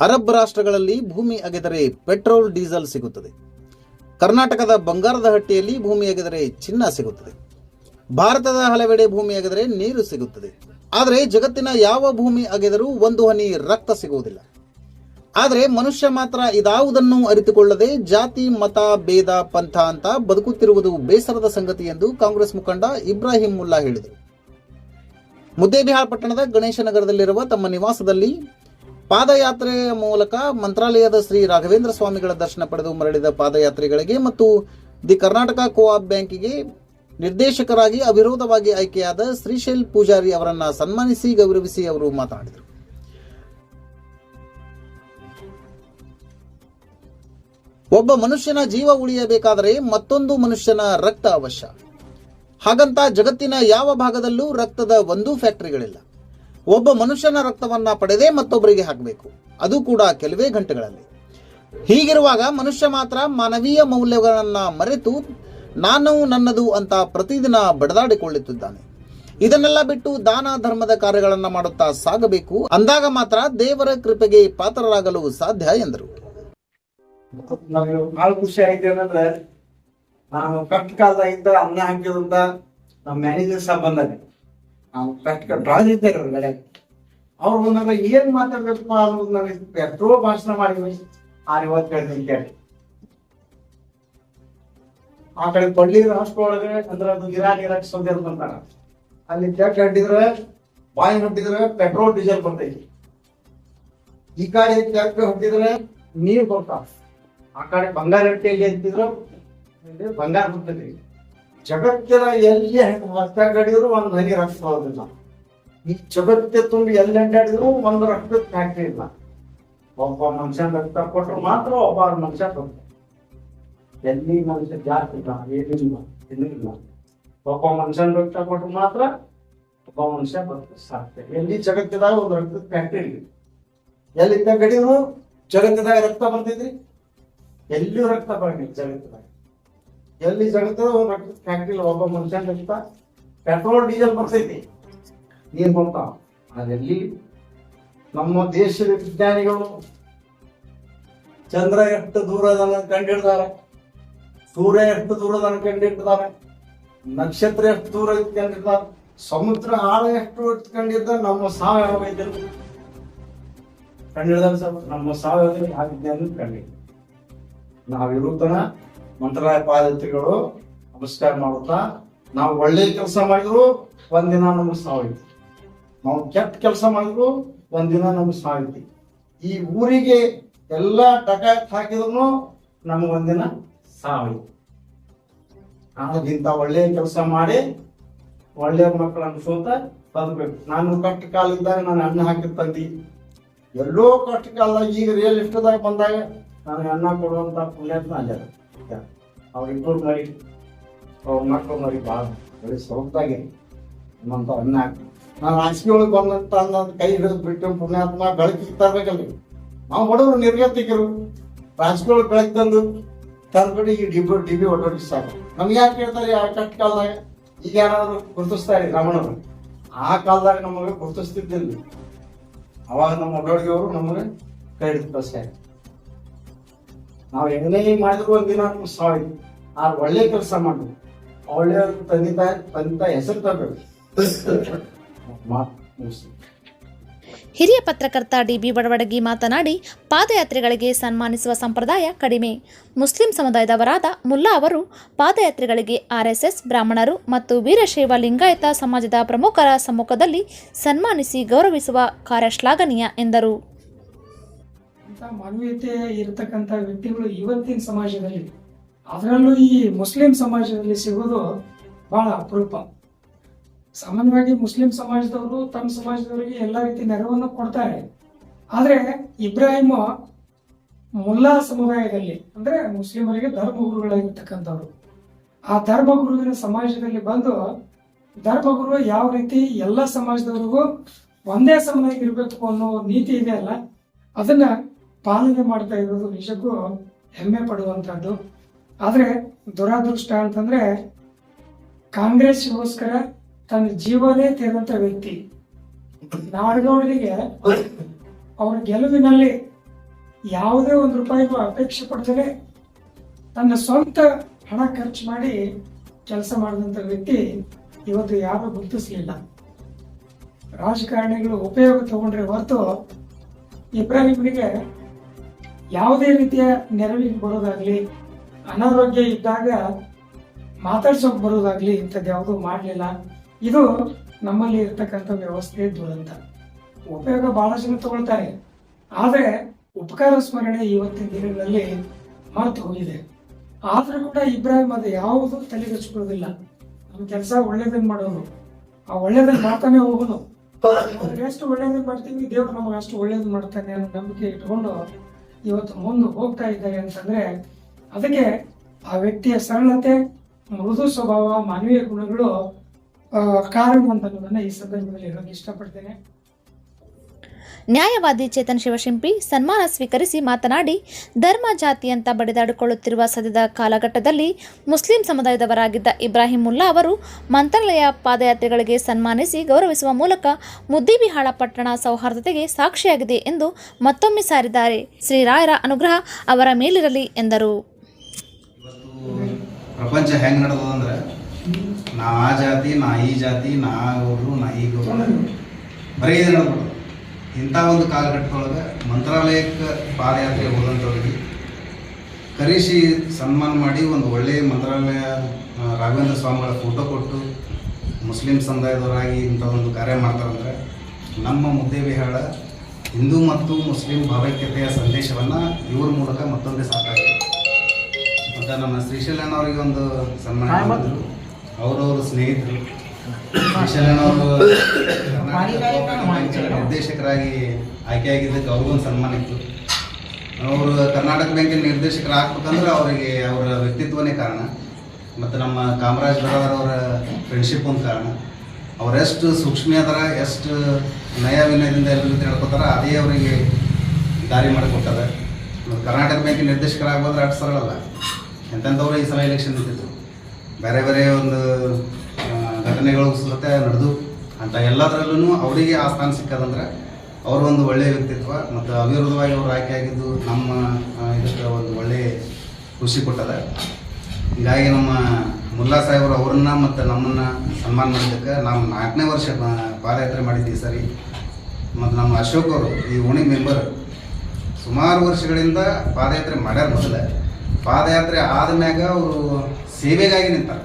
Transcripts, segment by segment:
Arab ರಾಷ್ಟ್ರಗಳಲ್ಲಿ ಭೂಮಿ ಅಗೆದರೆ petrol, diesel ಸಿಗುತ್ತದೆ. ಕರ್ನಾಟಕದ ಬಂಗಾರದ ಹಟ್ಟಿಯಲ್ಲಿ ಭೂಮಿ ಅಗೆದರೆ ಚಿನ್ನ ಸಿಗುತ್ತದೆ. ಭಾರತದ ಹಲವೆಡೆ ಭೂಮಿ ಅಗೆದರೆ ನೀರು ಸಿಗುತ್ತದೆ. ಆದರೆ ಜಗತ್ತಿನ ಯಾವ ಭೂಮಿ ಅಗೆದರೂ ಒಂದು ಹನಿ ರಕ್ತ ಸಿಗುವುದಿಲ್ಲ. ಆದರೆ ಮನುಷ್ಯ ಮಾತ್ರ ಇದಾವುದನ್ನು ಅರಿತುಕೊಳ್ಳದೆ ಜಾತಿ, ಮತ, ಭೇದ, ಪಂಥ ಅಂತ ಬದುಕುತ್ತಿರುವುದು ಬೇಸರದ ಸಂಗತಿ ಎಂದು ಕಾಂಗ್ರೆಸ್ ಮುಖಂಡ ಇಬ್ರಾಹಿಂ ಮುಲ್ಲಾ ಹೇಳಿದರು. ಮುದ್ದೇಬಿಹಾಳ್ ಪಟ್ಟಣದ ಗಣೇಶ ನಗರದಲ್ಲಿರುವ ತಮ್ಮ ನಿವಾಸದಲ್ಲಿ ಪಾದಯಾತ್ರೆಯ ಮೂಲಕ ಮಂತ್ರಾಲಯದ ಶ್ರೀ ರಾಘವೇಂದ್ರ ಸ್ವಾಮಿಗಳ ದರ್ಶನ ಪಡೆದು ಮರಳಿದ ಪಾದಯಾತ್ರಿಗಳಿಗೆ ಮತ್ತು ದಿ ಕರ್ನಾಟಕ ಕೋಆಪ್ ಬ್ಯಾಂಕಿಗೆ ನಿರ್ದೇಶಕರಾಗಿ ಅವಿರೋಧವಾಗಿ ಆಯ್ಕೆಯಾದ ಶ್ರೀಶೈಲ್ ಪೂಜಾರಿ ಅವರನ್ನ ಸನ್ಮಾನಿಸಿ ಗೌರವಿಸಿ ಅವರು ಮಾತನಾಡಿದರು. ಒಬ್ಬ ಮನುಷ್ಯನ ಜೀವ ಉಳಿಯಬೇಕಾದರೆ ಮತ್ತೊಂದು ಮನುಷ್ಯನ ರಕ್ತ ಅವಶ್ಯ. ಹಾಗಂತ ಜಗತ್ತಿನ ಯಾವ ಭಾಗದಲ್ಲೂ ರಕ್ತದ ಒಂದೂ ಫ್ಯಾಕ್ಟರಿಗಳಿಲ್ಲ. ಒಬ್ಬ ಮನುಷ್ಯನ ರಕ್ತವನ್ನ ಪಡೆದೇ ಮತ್ತೊಬ್ಬರಿಗೆ ಹಾಕಬೇಕು. ಅದು ಕೂಡ ಕೆಲವೇ ಗಂಟೆಗಳಲ್ಲಿ. ಹೀಗಿರುವಾಗ ಮನುಷ್ಯ ಮಾತ್ರ ಮಾನವೀಯ ಮೌಲ್ಯಗಳನ್ನ ಮರೆತು ನಾನು ನನ್ನದು ಅಂತ ಪ್ರತಿದಿನ ಬಡದಾಡಿಕೊಳ್ಳುತ್ತಿದ್ದಾನೆ. ಇದನ್ನೆಲ್ಲ ಬಿಟ್ಟು ದಾನ ಧರ್ಮದ ಕಾರ್ಯಗಳನ್ನ ಮಾಡುತ್ತಾ ಸಾಗಬೇಕು. ಅಂದಾಗ ಮಾತ್ರ ದೇವರ ಕೃಪೆಗೆ ಪಾತ್ರರಾಗಲು ಸಾಧ್ಯ ಎಂದರು. ಬಹಳ ಖುಷಿ ಆಯ್ತು ಏನಂದ್ರೆ, ನಾನು ಕಷ್ಟ ಕಾಲದಿಂದ ಅನ್ನ ಹಾಕಿದ್ರಿಂದ ನಮ್ಮ ಮ್ಯಾನೇಜರ್ ಸಹ ಬಂದಾಗ ನಾವು ಕಷ್ಟ ಡ್ರಾಜ್ ಇದ್ದಾರೆ ಅವ್ರ ಬಂದಾಗ ಏನ್ ಮಾತಾಡ್ಬೇಕು ಅನ್ನೋದು ನನಗೆ ಎಷ್ಟೋ ಭಾಷಣ ಮಾಡಿದ್ವಿ ಆ ಇವತ್ತು ಕೇಳ್ತೀನಿ ಕೇಳಿ. ಆ ಕಡೆ ಕೊಳ್ಳಿ ರಾಷ್ಟ್ರ ಒಳಗೆ ಅಂದ್ರೆ ಅದು ಇರಾನ್ ಇರಾಕ್ ಸೌದಿ ಅಂತ ಅಂತಾರ ಅಲ್ಲಿ ಕೆಟ್ಟ ಹಟ್ಟಿದ್ರೆ ಬಾಯಿ ಹೊಟ್ಟಿದ್ರೆ ಪೆಟ್ರೋಲ್, ಡೀಸೆಲ್ ಬರ್ತೈತಿ. ಈ ಕಡೆ ಚೆಕ್ ಹೊಟ್ಟಿದ್ರೆ ನೀರು ಬರ್ತಾವ ಆ ಕಡೆ ಬಂಗಾರ ಹಟ್ಟಿಯಲ್ಲಿ ಅಂತಿದ್ರು ಬಂಗಾರ ಬರ್ತೈತಿ. ಜಗತ್ತಿನ ಎಲ್ಲಿ ಗಡಿದ್ರು ಒಂದು ಹನಿ ರಕ್ತ ಹೋಗಿಲ್ಲ ಈ ಜಗತ್ತೆ ತುಂಬಿ ಎಲ್ಲಿ ಅಡ್ಡಾಡಿದ್ರು ಒಂದು ರಕ್ತದ ಫ್ಯಾಕ್ಟ್ರಿ ಇಲ್ಲ. ಒಬ್ಬ ಮನುಷ್ಯನ ರಕ್ತ ಕೊಟ್ಟರು ಮಾತ್ರ ಒಬ್ಬ ಮನುಷ್ಯ ಬರ್ತಾನೆ ಎಲ್ಲಿ ಮನುಷ್ಯ ಜಾಸ್ತಿ ಇಲ್ಲ ಏನಿಲ್ಲ ಇಲ್ಲ ಒಬ್ಬ ಮನುಷ್ಯನ ರಕ್ತ ಕೊಟ್ಟರು ಮಾತ್ರ ಒಬ್ಬ ಮನುಷ್ಯ ಬರ್ತದೆ ಸಾಕ್ತಾರೆ ಎಲ್ಲಿ ಜಗತ್ತಿದಾಗ ಒಂದು ರಕ್ತದ ಫ್ಯಾಕ್ಟ್ರಿ ಇಲ್ಲ. ಎಲ್ಲಿದ್ದ ಗಡಿದ್ರು ಜಗತ್ತಿದಾಗ ರಕ್ತ ಬರ್ತಿದ್ರಿ ಎಲ್ಲಿಯೂ ರಕ್ತ ಬರಂಗಿಲ್ಲ ಜಗತ್ತಿದಾಗ. ಎಲ್ಲಿ ಜಗತ್ತದ ಒಂದು ರಕ್ತ ಫ್ಯಾಕ್ಟ್ರಿ ಒಬ್ಬ ಮನುಷ್ಯನ ಪೆಟ್ರೋಲ್, ಡೀಸೆಲ್ ಬರ್ತೈತಿ. ನೀರ್ ಬರ್ತಾವ ಅದೆಲ್ಲಿ ನಮ್ಮ ದೇಶದ ವಿಜ್ಞಾನಿಗಳು ಚಂದ್ರ ಎಷ್ಟು ದೂರದನ್ನ ಕಂಡಿಡ್ತಾರೆ ಸೂರ್ಯ ಎಷ್ಟು ದೂರದನ್ನ ಕಂಡಿಡ್ತಾರೆ ನಕ್ಷತ್ರ ಎಷ್ಟು ದೂರ ಐತಿ ಕಂಡಿಡ್ತಾರೆ ಸಮುದ್ರ ಆಳ ಎಷ್ಟು ಕಂಡಿದ್ದ ನಮ್ಮ ಸಾವಯವ ವೈದ್ಯರು ಕಂಡಿಡ್ದಾರೆ ಸರ್, ನಮ್ಮ ಸಾವಯವ ಆ ವಿಜ್ಞಾನ ಕಂಡಿದ್ದ ನಾವಿರುತ್ತನ ಮಂತ್ರಾಲಯ ಪಾದಯಾತ್ರಿಗಳು ನಮಸ್ಕಾರ ಮಾಡುತ್ತಾ, ನಾವು ಒಳ್ಳೆ ಕೆಲಸ ಮಾಡಿದ್ರು, ಒಂದಿನ ನಮ್ಗೆ ಸಾವೈತಿ ನಾವು ಕೆಟ್ಟ ಕೆಲಸ ಮಾಡಿದ್ರು, ಒಂದಿನ ನಮ್ಗೆ ಸಾವೈತಿ ಈ ಊರಿಗೆ ಎಲ್ಲ ಟಕ ಹಾಕಿದ್ರು, ನಮ್ಗೆ ಒಂದಿನ ಸಾವೈತಿ ಇಂಥ ಒಳ್ಳೆ ಕೆಲಸ ಮಾಡಿ ಒಳ್ಳೆಯ ಮಕ್ಕಳನ್ನು ಸೋತ ಬದುಕಬೇಕು. ನಾನು ಕಷ್ಟ ಕಾಲದಾಗ ನಾನು ಅನ್ನ ಹಾಕಿದ ತಂದಿ. ಎಲ್ಲೋ ಕಷ್ಟ ಕಾಲದಾಗ ಈಗ ರಿಯಲ್ ಇಷ್ಟದಾಗ ಬಂದಾಗ ನನಗೆ ಅನ್ನ ಕೊಡುವಂತ ಪುಣ್ಯಾತ್ಮ ಅಲ್ಲ ಇಂಪ್ರೂವ್ ಮಾಡಿ ಅವ್ರ ಮಕ್ಕಳು ಮಾಡಿ ಭಾಳ ಒಳ್ಳೆ ಸೌತಾಗಿ ನಮ್ಮಂತ ಅನ್ನ ನಾನು ಹಾಸಿಗೆ ಒಳಗೆ ಬಂದಂತ ಅನ್ನ ಕೈ ಹಿಡಿದು ಬಿಟ್ಟು ಪುಣ್ಯಾತ್ಮ ಬೆಳಕಿಗೆ ತರ್ಬೇಕಲ್ರಿ ನಾವು ಬಡವರು ನಿರ್ಗತಿಕರು. ಹಾಸಿಗೆ ಒಳಗೆ ಬೆಳಕು ತಂದು ತಂದ್ಬಿಟ್ಟು ಈಗ ಡಿಬಿ ಡಿಬಿ ಒಡ್ಡೋಡಿ ಸಾಕು. ನಮ್ಗೆ ಯಾಕೆ ಕೇಳ್ತಾರೆ, ಆ ಕಟ್ ಕಾಲದಾಗ ಈಗ ಯಾರಾದ್ರು ಗುರುತಿಸ್ತಾರೆ ರಮಣರು? ಆ ಕಾಲದಾಗ ನಮಗೆ ಗುರುತಿಸ್ತಿದ್ದಿಲ್ಲ. ಅವಾಗ ನಮ್ಮ ಒಡೋಡಿಗೆಯವರು ನಮಗೆ ಕೈ ಹಿಡಿದು ಕಳಿಸ್ತಾರೆ ನಾವು ಹೆಂಗನೇ ಮಾಡಿದ್ರು ಒಂದಿನ ಆ ಒಳ್ಳೆ ಕೆಲಸ ಮಾಡ್ಬೇಕು. ಒಳ್ಳೆ ತಂದೆ ತಾಯಿ ಹೆಸರು ತರಬೇಕು. ಹಿರಿಯ ಪತ್ರಕರ್ತ ಡಿಬಿ ಬಡವಡಗಿ ಮಾತನಾಡಿ, ಪಾದಯಾತ್ರೆಗಳಿಗೆ ಸನ್ಮಾನಿಸುವ ಸಂಪ್ರದಾಯ ಕಡಿಮೆ. ಮುಸ್ಲಿಂ ಸಮುದಾಯದವರಾದ ಮುಲ್ಲಾ ಅವರು, ಪಾದಯಾತ್ರೆಗಳಿಗೆ ಆರ್ಎಸ್ಎಸ್ ಬ್ರಾಹ್ಮಣರು ಮತ್ತು ವೀರಶೈವ ಲಿಂಗಾಯತ ಸಮಾಜದ ಪ್ರಮುಖರ ಸಮ್ಮುಖದಲ್ಲಿ ಸನ್ಮಾನಿಸಿ ಗೌರವಿಸುವ ಕಾರ್ಯ ಶ್ಲಾಘನೀಯ ಎಂದರು. ಅಂತ ಮಾನವೀಯತೆ ಇರತಕ್ಕಂಥ ವ್ಯಕ್ತಿಗಳು ಇವತ್ತಿನ ಸಮಾಜದಲ್ಲಿ ಅದರಲ್ಲೂ ಈ ಮುಸ್ಲಿಂ ಸಮಾಜದಲ್ಲಿ ಸಿಗೋದು ಬಹಳ ಅಪರೂಪ. ಸಾಮಾನ್ಯವಾಗಿ ಮುಸ್ಲಿಂ ಸಮಾಜದವರು ತಮ್ಮ ಸಮಾಜದವರಿಗೆ ಎಲ್ಲ ರೀತಿ ನೆರವನ್ನು ಕೊಡ್ತಾರೆ. ಆದರೆ ಇಬ್ರಾಹಿಮ್ ಮುಲ್ಲಾ ಸಮುದಾಯದಲ್ಲಿ, ಅಂದ್ರೆ ಮುಸ್ಲಿಮರಿಗೆ ಧರ್ಮಗುರುಗಳಾಗಿರ್ತಕ್ಕಂಥವ್ರು. ಆ ಧರ್ಮಗುರುವಿನ ಸಮಾಜದಲ್ಲಿ ಬಂದು ಧರ್ಮಗುರು ಯಾವ ರೀತಿ ಎಲ್ಲ ಸಮಾಜದವರಿಗೂ ಒಂದೇ ಸಮನಾಗಿ ಇರಬೇಕು ಅನ್ನೋ ನೀತಿ ಇದೆ ಅಲ್ಲ? ಅದನ್ನ ಪಾಲನೆ ಮಾಡ್ತಾ ಇರೋದು ನಿಜಕ್ಕೂ ಹೆಮ್ಮೆ ಪಡುವಂಥದ್ದು. ಆದರೆ ದುರಾದೃಷ್ಟ ಅಂತಂದ್ರೆ ಕಾಂಗ್ರೆಸ್ಗೋಸ್ಕರ ತನ್ನ ಜೀವನೇ ತೆರೆದಂತ ವ್ಯಕ್ತಿ. ನಾಡಗೌಡರಿಗೆ ಅವರ ಗೆಲುವಿನಲ್ಲಿ ಯಾವುದೇ ಒಂದು ರೂಪಾಯಿಗೂ ಅಪೇಕ್ಷೆ ಪಡ್ತಾರೆ ತನ್ನ ಸ್ವಂತ ಹಣ ಖರ್ಚು ಮಾಡಿ ಕೆಲಸ ಮಾಡಿದಂಥ ವ್ಯಕ್ತಿ ಇವತ್ತು ಯಾರು ಗುರುತಿಸಲಿಲ್ಲ. ರಾಜಕಾರಣಿಗಳು ಉಪಯೋಗ ತಗೊಂಡ್ರೆ ಹೊರತು ಇಬ್ರಾಹಿಂಗೆ ಯಾವುದೇ ರೀತಿಯ ನೆರವಿಗೆ ಬರೋದಾಗ್ಲಿ ಅನಾರೋಗ್ಯ ಇದ್ದಾಗ ಮಾತಾಡ್ಸೋಕೆ ಬರೋದಾಗ್ಲಿ ಇಂಥದ್ದು ಯಾವುದೂ ಮಾಡಲಿಲ್ಲ. ಇದು ನಮ್ಮಲ್ಲಿ ಇರ್ತಕ್ಕಂಥ ವ್ಯವಸ್ಥೆ ದುರಂತ. ಉಪಯೋಗ ಬಹಳ ಜನ ತಗೊಳ್ತಾರೆ. ಆದರೆ ಉಪಕಾರ ಸ್ಮರಣೆ ಇವತ್ತಿನ ದಿನಗಳಲ್ಲಿ ಮರೆತು ಹೋಗಿದೆ. ಆದರೂ ಕೂಡ ಇಬ್ರಾಹಿಂ ಅದು ಯಾವುದು ತಲೆಗೆಚ್ಕೊಳ್ಳೋದಿಲ್ಲ ನಮ್ಮ ಕೆಲಸ ಒಳ್ಳೇದನ್ನ ಮಾಡೋದು. ಆ ಒಳ್ಳೇದನ್ನ ಮಾಡ್ತಾನೆ ಹೋಗೋದು. ಎಷ್ಟು ಒಳ್ಳೇದನ್ನ ಮಾಡ್ತೀವಿ ದೇವ್ರು ನಮಗೆ ಅಷ್ಟು ಒಳ್ಳೇದು ಮಾಡ್ತಾನೆ ಅನ್ನೋ ನಂಬಿಕೆ ಇಟ್ಕೊಂಡು ಇವತ್ತು ಮುಂದೆ ಹೋಗ್ತಾ ಇದ್ದಾರೆ ಅಂತಂದ್ರೆ ಅದಕ್ಕೆ ಆ ವ್ಯಕ್ತಿಯ ಸರಳತೆ, ಮೃದು ಸ್ವಭಾವ, ಮಾನವೀಯ ಗುಣಗಳು ಕಾರಣ ಅಂತ ಈ ಸಂದರ್ಭದಲ್ಲಿ ಹೇಳೋಕೆ ಇಷ್ಟಪಡ್ತೇನೆ. ನ್ಯಾಯವಾದಿ ಚೇತನ್ ಶಿವಶಿಂಪಿ ಸನ್ಮಾನ ಸ್ವೀಕರಿಸಿ ಮಾತನಾಡಿ, ಧರ್ಮ ಜಾತಿ ಅಂತ ಬಡಿದಾಡಿಕೊಳ್ಳುತ್ತಿರುವ ಸದ್ಯದ ಕಾಲಘಟ್ಟದಲ್ಲಿ ಮುಸ್ಲಿಂ ಸಮುದಾಯದವರಾಗಿದ್ದ ಇಬ್ರಾಹಿಂ ಮುಲ್ಲಾ ಅವರು ಮಂತ್ರಾಲಯ ಪಾದಯಾತ್ರೆಗಳಿಗೆ ಸನ್ಮಾನಿಸಿ ಗೌರವಿಸುವ ಮೂಲಕ ಮುದ್ದಿಬಿಹಾಳ ಪಟ್ಟಣ ಸೌಹಾರ್ದತೆಗೆ ಸಾಕ್ಷಿಯಾಗಿದೆ ಎಂದು ಮತ್ತೊಮ್ಮೆ ಸಾರಿದ್ದಾರೆ. ಶ್ರೀರಾಯರ ಅನುಗ್ರಹ ಅವರ ಮೇಲಿರಲಿ ಎಂದರು. ಪ್ರಪಂಚ ಹೆಂಗ್ ನಡೆದದ ಅಂದ್ರೆ, ನಾ ಆ ಜಾತಿ, ನಾ ಈ ಜಾತಿ, ನಾ ಗೌಡ್ರು ನಾ ಈ ಬರೀ ಇಂಥ ಒಂದು ಕಾಲಘಟ್ಟದೊಳಗೆ ಮಂತ್ರಾಲಯಕ್ಕೆ ಪಾದಯಾತ್ರೆ ಹೋದಂಥವ್ರಿಗೆ ಕರೆಸಿ ಸನ್ಮಾನ ಮಾಡಿ ಒಂದು ಒಳ್ಳೆಯ ಮಂತ್ರಾಲಯ ರಾಘವೇಂದ್ರ ಸ್ವಾಮಿಗಳ ಫೋಟೋ ಕೊಟ್ಟು ಮುಸ್ಲಿಂ ಸಮುದಾಯದವರಾಗಿ ಇಂಥ ಒಂದು ಕಾರ್ಯ ಮಾಡ್ತಾರಂದ್ರೆ ನಮ್ಮ ಮುದ್ದೆ ವಿಹಾಳ ಹಿಂದೂ ಮತ್ತು ಮುಸ್ಲಿಂ ಭಾವೈಕ್ಯತೆಯ ಸಂದೇಶವನ್ನು ಇವ್ರ ಮೂಲಕ ಮತ್ತೊಂದೇ ಸಾಕಾಗಿದೆ. ಮತ್ತು ನಮ್ಮ ಶ್ರೀಶೈಲಣ್ಣ ಅವರಿಗೆ ಒಂದು ಸನ್ಮಾನ ಮಾಡಿದ್ರು. ಅವರವರು ಸ್ನೇಹಿತರು. ನಿರ್ದೇಶಕರಾಗಿ ಆಯ್ಕೆಯಾಗಿದ್ದಕ್ಕೆ ಅವ್ರಿಗೊಂದು ಸನ್ಮಾನ ಇತ್ತು. ಅವರು ಕರ್ನಾಟಕ ಬ್ಯಾಂಕಿನ ನಿರ್ದೇಶಕರಾಗಬೇಕಂದ್ರೆ ಅವರಿಗೆ ಅವರ ವ್ಯಕ್ತಿತ್ವನೇ ಕಾರಣ. ಮತ್ತು ನಮ್ಮ ಕಾಮರಾಜ್ ಅವರ ಫ್ರೆಂಡ್ಶಿಪ್ ಒಂದು ಕಾರಣ. ಅವರೆಷ್ಟು ಸೂಕ್ಷ್ಮ ಅದರ ಎಷ್ಟು ನಯ ವಿನಯದಿಂದ ಎಲ್ಲರಿಗೂ ತಿಳ್ಕೊತಾರ, ಅದೇ ಅವರಿಗೆ ದಾರಿ ಮಾಡಿಕೊಟ್ಟದ. ಕರ್ನಾಟಕ ಬ್ಯಾಂಕಿನ ನಿರ್ದೇಶಕರಾಗ್ಬೋದ್ರೆ ಅಷ್ಟು ಸರಳಲ್ಲ. ಎಂತೆಂಥವ್ರು ಈ ಸಲ ಎಲೆಕ್ಷನ್ ನಿಂತಿದ್ರು. ಬೇರೆ ಬೇರೆ ಒಂದು ಘಟನೆಗಳು ಸುಲತೆ ನಡೆದು ಅಂತ ಎಲ್ಲದರಲ್ಲೂ ಅವರಿಗೆ ಆ ಸ್ಥಾನ ಸಿಕ್ಕದಂದ್ರೆ ಅವರು ಒಂದು ಒಳ್ಳೆಯ ವ್ಯಕ್ತಿತ್ವ ಮತ್ತು ಅವಿರೋಧವಾಗಿ ಅವರು ಆಯ್ಕೆಯಾಗಿದ್ದು ನಮ್ಮ ಇದಕ್ಕೆ ಒಂದು ಒಳ್ಳೆಯ ಖುಷಿ ಕೊಟ್ಟದ. ಹೀಗಾಗಿ ನಮ್ಮ ಮುಲ್ಲಾ ಸಾಹೇಬರು ಅವ್ರನ್ನ ಮತ್ತು ನಮ್ಮನ್ನು ಸನ್ಮಾನ ಮಾಡಿದ್ದಕ್ಕೆ ನಾವು ನಾಲ್ಕನೇ ವರ್ಷ ಪಾದಯಾತ್ರೆ ಮಾಡಿದ್ದೀವಿ ಸರಿ. ಮತ್ತು ನಮ್ಮ ಅಶೋಕ್ ಅವರು ಈ ಓಣಿ ಮೆಂಬರ್ ಸುಮಾರು ವರ್ಷಗಳಿಂದ ಪಾದಯಾತ್ರೆ ಮಾಡ್ಯಾರ ಮೊದಲೇ. ಪಾದಯಾತ್ರೆ ಆದ್ಮ್ಯಾಗ ಅವರು ಸೇವೆಗಾಗಿ ನಿಂತಾರೆ.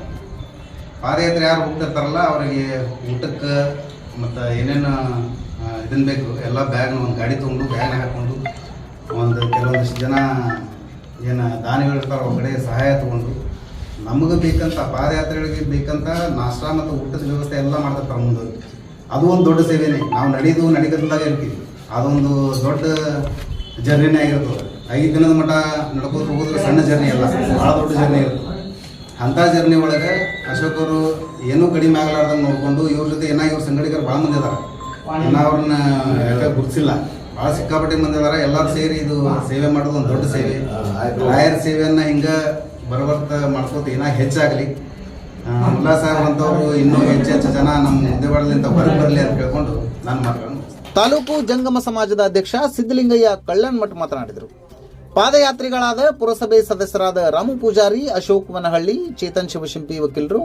ಪಾದಯಾತ್ರೆ ಯಾರು ಹೋಗ್ತಿರ್ತಾರಲ್ಲ, ಅವರಿಗೆ ಊಟಕ್ಕೆ ಮತ್ತು ಏನೇನು ಇದನ್ನು ಬೇಕು, ಎಲ್ಲ ಬ್ಯಾಗ್ನ ಒಂದು ಗಾಡಿ ತೊಗೊಂಡು ಬ್ಯಾಗ್ನ ಹಾಕ್ಕೊಂಡು ಒಂದು ಕೆಲವೊಂದಿಷ್ಟು ಜನ ಏನು ದಾನಿಗಳಿರ್ತಾರೆ ಕಡೆ ಸಹಾಯ ತೊಗೊಂಡು ನಮಗೆ ಬೇಕಂತ, ಪಾದಯಾತ್ರೆಗಳಿಗೆ ಬೇಕಂತ ನಾಷ್ಟ ಮತ್ತು ಊಟದ ವ್ಯವಸ್ಥೆ ಎಲ್ಲ ಮಾಡ್ತಿರ್ತಾರೆ ಮುಂದೆ. ಅದು ಒಂದು ದೊಡ್ಡ ಸೇವೆನೇ. ನಾವು ನಡೆದು ನಡಿಗಂದಾಗ ಇರ್ತೀವಿ. ಅದೊಂದು ದೊಡ್ಡ ಜರ್ನಿನೇ ಆಗಿರ್ತದೆ. ಐದು ದಿನದ ಮಟ್ಟ ನಡ್ಕೋತ ಹೋಗೋದ್ರೆ ಸಣ್ಣ ಜರ್ನಿ ಅಲ್ಲ ಭಾಳ ದೊಡ್ಡ ಜರ್ನಿ ಇರುತ್ತೆ. ಅಂಥ ಜರ್ನಿ ಒಳಗೆ ಅಶೋಕರು ಅವರು ಏನೂ ಕಡಿಮೆ ಆಗಲಾರ್ದಂಗೆ ನೋಡ್ಕೊಂಡು ಇವ್ರ ಜೊತೆ ಏನ ಇವ್ರ ಸಂಗಡಿಗರು ಭಾಳ ಮಂದಿ ಇದಾರೆ ಇನ್ನ ಅವ್ರನ್ನ ಗುರ್ಸಿಲ್ಲ ಗುರ್ತಿಸಿಲ್ಲ ಭಾಳ ಸಿಕ್ಕಾಪಟ್ಟೆ ಮಂದಿ ಅದಾರ. ಎಲ್ಲರೂ ಸೇರಿ ಇದು ಸೇವೆ ಮಾಡೋದು ಒಂದು ದೊಡ್ಡ ಸೇವೆ. ರಾಯರ ಸೇವೆಯನ್ನು ಹಿಂಗ ಬರಬರ್ತ ಮಾಡ್ಕೋತ ಏನ ಹೆಚ್ಚಾಗಲಿ. ಮುಲ್ಲಾ ಸಾಹೇಬ್ ಅಂತವ್ರು ಇನ್ನೂ ಹೆಚ್ಚು ಹೆಚ್ಚು ಜನ ನಮ್ಮ ಮುದ್ದೆವಾಡಲಿಂದ ಹೊರಗೆ ಬರಲಿ ಅಂತ ಕೇಳ್ಕೊಂಡು ನಾನು ಮಾತಾಡೋಣ ತಾಲೂಕು ಜಂಗಮ ಸಮಾಜದ ಅಧ್ಯಕ್ಷ ಸಿದ್ದಲಿಂಗಯ್ಯ ಕಳ್ಳನ್ಮಠ್ ಮಾತನಾಡಿದರು. ಪಾದಯಾತ್ರಿಗಳಾದ ಪುರಸಭೆ ಸದಸ್ಯರಾದ ರಾಮು ಪೂಜಾರಿ, ಅಶೋಕ್ ವನಹಳ್ಳಿ ಚೇತನ್ ಶಿವಶಿಂಪಿ ವಕೀಲರು,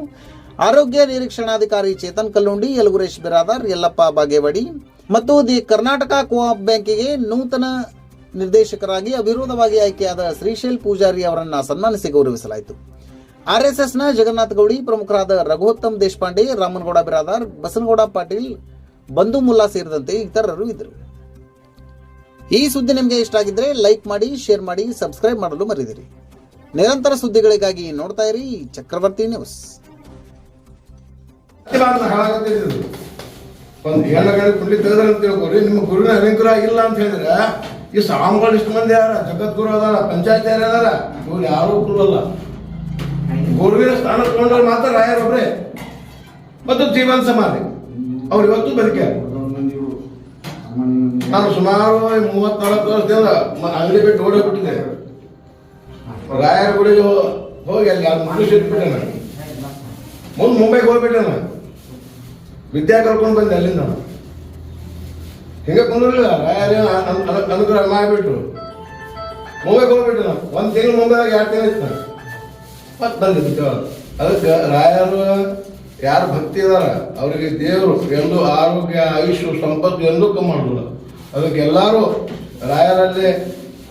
ಆರೋಗ್ಯ ನಿರೀಕ್ಷಣಾಧಿಕಾರಿ ಚೇತನ್ ಕಲ್ಲುಂಡಿ, ಯಲಗುರೇಶ್ ಬಿರಾದಾರ್, ಯಲ್ಲಪ್ಪ ಬಾಗೇವಾಡಿ ಮತ್ತು ದಿ ಕರ್ನಾಟಕ ಕೋಆಪ್ ಬ್ಯಾಂಕಿಗೆ ನೂತನ ನಿರ್ದೇಶಕರಾಗಿ ಅವಿರೋಧವಾಗಿ ಆಯ್ಕೆಯಾದ ಶ್ರೀಶೈಲ್ ಪೂಜಾರಿ ಅವರನ್ನ ಸನ್ಮಾನಿಸಿ ಗೌರವಿಸಲಾಯಿತು. ಆರ್ಎಸ್ಎಸ್ನ ಜಗನ್ನಾಥ ಗೌಡಿ, ಪ್ರಮುಖರಾದ ರಘುತ್ತಮ್ ದೇಶಪಾಂಡೆ, ರಾಮನಗೌಡ ಬಿರಾದಾರ್, ಬಸನಗೌಡ ಪಾಟೀಲ್ ಬಂಧು ಮುಲ್ಲಾ ಸೇರಿದಂತೆ ಇತರರು ಇದ್ದರು. ಈ ಸುದ್ದಿ ನಿಮಗೆ ಇಷ್ಟ ಆಗಿದ್ರೆ ಲೈಕ್ ಮಾಡಿ ಶೇರ್ ಮಾಡಿ ಸಬ್ಸ್ಕ್ರೈಬ್ ಮಾಡಲು ಮರೆದಿರಿ. ನಿರಂತರ ಸುದ್ದಿಗಳಿಗಾಗಿ ನೋಡ್ತಾ ಇರಿ ಚಕ್ರವರ್ತಿ ನ್ಯೂಸ್ ಒಂದು ಹೆಣ್ಣಗಡೆ ಕುಂಡ್ಲಿ ತೆಗೆದ್ರೆ ಅಂತ ನಿಮ್ಮ ಗುರುವಿನ ಅಲಂಕಾರ ಆಗಿಲ್ಲ ಅಂತ ಹೇಳಿದ್ರೆ ಈ ಸ್ವಾಮಿಗಳು ಇಷ್ಟು ಮಂದಿ ಯಾರ? ಜಗದ್ಗುರು ಅದಾರ ಪಂಚಾಯತ್ ಯಾರು ಅದಾರ? ಇವ್ರು ಯಾರೂ ಅಲ್ಲ ಗುರುವಿನ ಸ್ಥಾನ ತಗೊಂಡ್ರೆ ಮಾತ್ರ ರಾಯರೊಬ್ರೆ. ಮತ್ತು ಜೀವನ್ ಸಮಾಧಿ. ಅವ್ರು ಇವತ್ತು ಬದುಕ್ಯಾರ ನಾನು ಸುಮಾರು ಮೂವತ್ನಾಲ್ಕು ವರ್ಷದಿಂದ ಅಂಗಡಿ ಬಿಟ್ಟು ಓಡೋಗ್ಬಿಟ್ಟಿದ್ದೆ ರಾಯರ ಗುಡಿಗೆ ಹೋಗಿ ಅಲ್ಲಿ ಅದು ಮನುಷ್ಯ ಇಟ್ಬಿಟ್ಟೆ ನಾನು. ಮುಂದೆ ಮುಂಬೈಗೆ ಹೋಗ್ಬಿಟ್ಟೆ ನಾನು. ವಿದ್ಯಾ ಕರ್ಕೊಂಡು ಬಂದೆ ಅಲ್ಲಿಂದ. ಹಿಂಗೆ ಕುಂದ್ರಲಿಲ್ಲ, ರಾಯರ ಅನುಗ್ರಹ ಮಾಡಿಬಿಟ್ರು. ಮುಂಬೈಗೆ ಹೋಗ್ಬಿಟ್ಟೆ ನಾನು. ಒಂದು ತಿಂಗಳು ಮುಂಬೈದಾಗ ಎರಡು ತಿಂಗಳು ಇತ್ತು ನಾನು. ಮತ್ತೆ ಬಂದಿದ್ದು ಅದಕ್ಕೆ ರಾಯರು ಯಾರು ಭಕ್ತಿ ಇದಾರ? ಅವರಿಗೆ ದೇವರು ಎಂದು ಆರೋಗ್ಯ ಆಯುಷು ಸಂಪತ್ತು ಎಂದೂ ಕಮ್ಮಿ ಅದಕ್ಕೆ ಎಲ್ಲರೂ ರಾಯರಲ್ಲೇ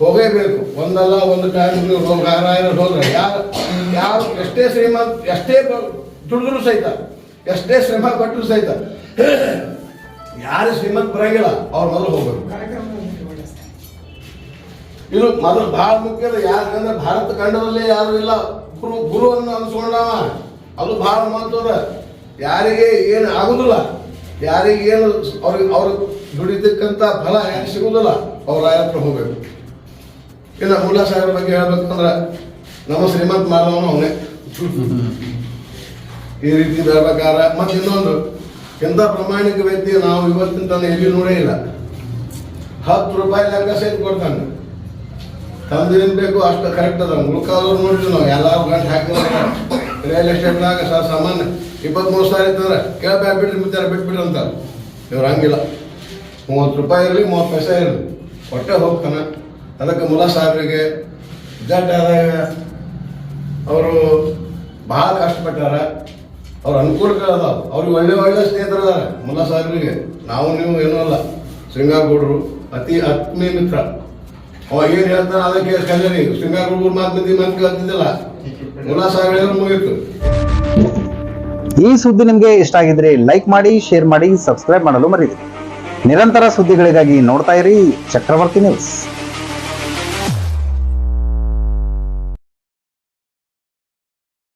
ಹೋಗೇಬೇಕು. ಒಂದಲ್ಲ ಒಂದು ಟೈಮ್ ನೀವು ರಾಯರ ಹೋದ್ರೆ ಯಾರು ಯಾರು ಎಷ್ಟೇ ಶ್ರೀಮಂತ ಎಷ್ಟೇ ದುಡಿದ್ರು ಸಹಿತ, ಎಷ್ಟೇ ಶ್ರಮ ಪಟ್ಟರು ಸಹಿತ, ಯಾರು ಶ್ರೀಮಂತ ಬರಂಗಿಲ್ಲ, ಅವ್ರ ಮೊದಲು ಹೋಗ್ಬೇಕು. ಇದು ಮೊದಲು ಬಹಳ ಮುಖ್ಯ ಯಾಕಂದ್ರೆ ಭಾರತ ಖಂಡದಲ್ಲಿ ಯಾರು ಇಲ್ಲ. ಗುರು ಗುರುವನ್ನು ಅನ್ಸ್ಕೊಂಡವ. ಅದು ಬಹಳ ಮಹತ್ವದ ಯಾರಿಗೆ ಏನು ಆಗುದಿಲ್ಲ, ಯಾರಿಗೆ ಏನು ಅವ್ರಿಗೆ ಅವ್ರ ದುಡಿತಕ್ಕಂಥ ಫಲ ಏನು ಸಿಗುದಿಲ್ಲ, ಅವ್ರ ಹತ್ರ ಹೋಗ್ಬೇಕು. ಇನ್ನು ಮುಲ್ಲಾ ಸಾಹೇಬ್ರ ಬಗ್ಗೆ ಹೇಳ್ಬೇಕಂದ್ರೆ, ನಮ್ಮ ಶ್ರೀಮಂತ ಮಾರ್ಲವನು ಅವನೇ. ಈ ರೀತಿ ಬರ್ಬೇಕಾದ್ರೆ ಮತ್ತೆ ಇನ್ನೊಂದು ಎಂಥ ಪ್ರಾಮಾಣಿಕ ವ್ಯಕ್ತಿ ನಾವು ಇವತ್ತಿನ ತನಕ ಎಲ್ಲಿ ನೋಡೇ ಇಲ್ಲ. ಹತ್ತು ರೂಪಾಯಿ ಲೆಕ್ಕ ಸೇರಿ ಕೊಡ್ತಾನೆ. ತಂದು ಏನ್ ಬೇಕು ಅಷ್ಟು ಕರೆಕ್ಟ್ ಅದ. ಮುಳ್ಕಾದ್ರು ನೋಡಿದ್ವಿ ನಾವು, ಎಲ್ಲಾರು ಗಂಟೆ ಹಾಕಿದ್ರೆ ಎಸ್ಟೇಟ್ನಾಗ ಸರ್ ಸಾಮಾನ್ಯ. ಇಪ್ಪತ್ಮೂರು ಸಾವಿರ ಇತ್ತಂದ್ರೆ ಕೇಳ್ಬೇಡ ಬಿಡ್ರಿ ಮುತ್ತಾರ ಬಿಟ್ಬಿಡ್ರಿ ಅಂತಾರೆ ಇವ್ರು ಹಂಗಿಲ್ಲ. ಮೂವತ್ತು ರೂಪಾಯಿ ಇರಲಿ, ಮೂವತ್ತು ಪೈಸೆ ಇರಲಿ. ಹೊಟ್ಟೆ ಹೋಗ್ತಾನೆ. ಅದಕ್ಕೆ ಮುಲ್ಲಾ ಸಾಹೇಬ್ರಿಗೆ ಜಡ್ ಆದಾಗ ಅವರು ಭಾಳ ಕಷ್ಟಪಟ್ಟಾರ. ಅವ್ರ ಅನುಕೂಲಗಳು ಅದಾವ. ಅವ್ರಿಗೆ ಒಳ್ಳೆ ಒಳ್ಳೆ ಸ್ನೇಹಿತರು ಅದಾರ ಮುಲ್ಲಾ ಸಾಹೇಬ್ರಿಗೆ ನಾವು ನೀವು ಏನೂ ಅಲ್ಲ. ಶೃಂಗಾರಗೌಡರು ಅತಿ ಆತ್ಮೀಯ ಮಿತ್ರ. ಅವಾಗ ಏನ್ ಹೇಳ್ತಾರೆ ಅದಕ್ಕೆ ಕಲ್ಯಾಣಿ ಶೃಂಗಾರಗೌಡರು ಮಾತು ಮಂದಿ ಕೇಳ್ತಿದ್ದಿಲ್ಲ. ಈ ಸುದ್ದಿ ನಿಮಗೆ ಇಷ್ಟ ಆಗಿದ್ರೆ ಲೈಕ್ ಮಾಡಿ ಶೇರ್ ಮಾಡಿ ಸಬ್ಸ್ಕ್ರೈಬ್ ಮಾಡಲು ಮರೀರಿ ನಿರಂತರ ಸುದ್ದಿಗಳಿಗಾಗಿ ನೋಡ್ತಾ ಇರಿ ಚಕ್ರವರ್ತಿ ನ್ಯೂಸ್